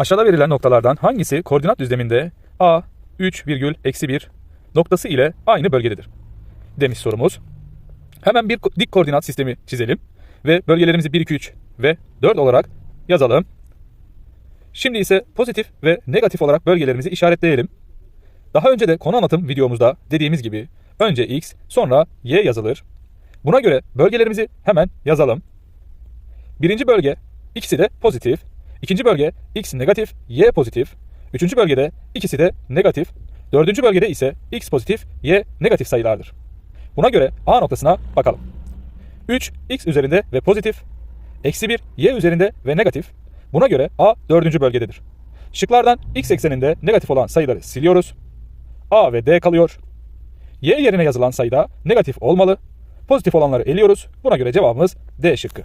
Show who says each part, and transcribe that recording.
Speaker 1: Aşağıda verilen noktalardan hangisi koordinat düzleminde A 3 virgül eksi 1 noktası ile aynı bölgededir? Demiş sorumuz. Hemen bir dik koordinat sistemi çizelim ve bölgelerimizi 1, 2, 3 ve 4 olarak yazalım. Şimdi ise pozitif ve negatif olarak bölgelerimizi işaretleyelim. Daha önce de konu anlatım videomuzda dediğimiz gibi önce x sonra y yazılır. Buna göre bölgelerimizi hemen yazalım. Birinci bölge ikisi de pozitif. İkinci bölge x negatif, y pozitif. Üçüncü bölgede ikisi de negatif. Dördüncü bölgede ise x pozitif, y negatif sayılardır. Buna göre A noktasına bakalım. 3 x üzerinde ve pozitif. Eksi 1 y üzerinde ve negatif. Buna göre A dördüncü bölgededir. Şıklardan x ekseninde negatif olan sayıları siliyoruz. A ve D kalıyor. Y yerine yazılan sayıda negatif olmalı. Pozitif olanları eliyoruz. Buna göre cevabımız D şıkkı.